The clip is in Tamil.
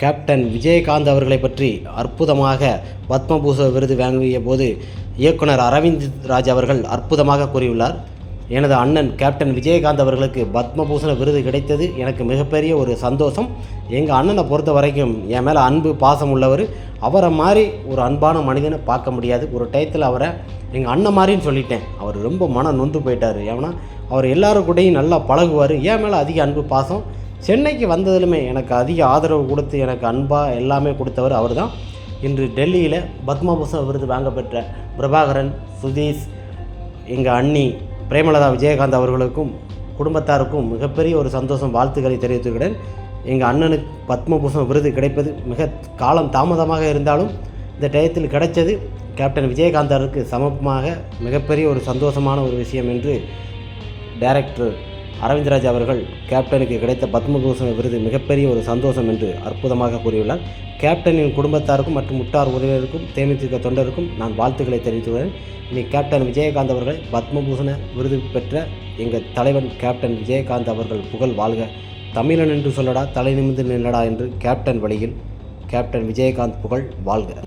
கேப்டன் விஜயகாந்த் அவர்களை பற்றி அற்புதமாக பத்மபூஷண விருது வாங்கிய போது இயக்குனர் அரவிந்த் ராஜ் அவர்கள் அற்புதமாக கூறியுள்ளார். எனது அண்ணன் கேப்டன் விஜயகாந்த் அவர்களுக்கு பத்மபூஷண விருது கிடைத்தது எனக்கு மிகப்பெரிய ஒரு சந்தோஷம். எங்கள் அண்ணனை பொறுத்த வரைக்கும் என் மேலே அன்பு பாசம் உள்ளவர். அவரை மாதிரி ஒரு அன்பான மனிதனை பார்க்க முடியாது. ஒரு டயத்தில் அவரை எங்கள் அண்ணன் மாதிரின்னு சொல்லிட்டேன். அவர் ரொம்ப மன நொந்து போயிட்டார். ஏன்னா அவர் எல்லாரும் கூடயும் நல்லா பழகுவார். என் மேலே அதிக அன்பு பாசம். சென்னைக்கு வந்ததிலுமே எனக்கு அதிக ஆதரவு கொடுத்து எனக்கு அன்பாக எல்லாமே கொடுத்தவர் அவர் தான் இன்று டெல்லியில் பத்மபூஷண விருது வாங்க பெற்ற பிரபாகரன் சுதீஷ் எங்கள் அண்ணி பிரேமலதா விஜயகாந்த் அவர்களுக்கும் குடும்பத்தாருக்கும் மிகப்பெரிய ஒரு சந்தோஷம் வாழ்த்துக்களை தெரிவித்துக்கிறேன். எங்கள் அண்ணனுக்கு பத்மபூஷண விருது கிடைப்பது மிக காலம் தாமதமாக இருந்தாலும் இந்த டயத்தில் கிடைச்சது கேப்டன் விஜயகாந்தருக்கு சமமாக மிகப்பெரிய ஒரு சந்தோஷமான ஒரு விஷயம் என்று டைரக்டர் அரவிந்த்ராஜ் அவர்கள் கேப்டனுக்கு கிடைத்த பத்மபூஷண விருது மிகப்பெரிய ஒரு சந்தோஷம் என்று அற்புதமாக கூறியுள்ளார். கேப்டனின் குடும்பத்தாருக்கும் மற்றும் முட்டார் உறவினருக்கும் தேமுதிக தொண்டருக்கும் நான் வாழ்த்துக்களை தெரிவித்துள்ளேன். இனி கேப்டன் விஜயகாந்த் அவர்கள் பத்மபூஷண விருது பெற்ற எங்கள் தலைவன் கேப்டன் விஜயகாந்த் அவர்கள் புகழ் வாழ்க. தமிழன் என்று சொல்லடா தலை நிமிர்ந்து நில்லடா என்று கேப்டன் வழியில் கேப்டன் விஜயகாந்த் புகழ் வாழ்க.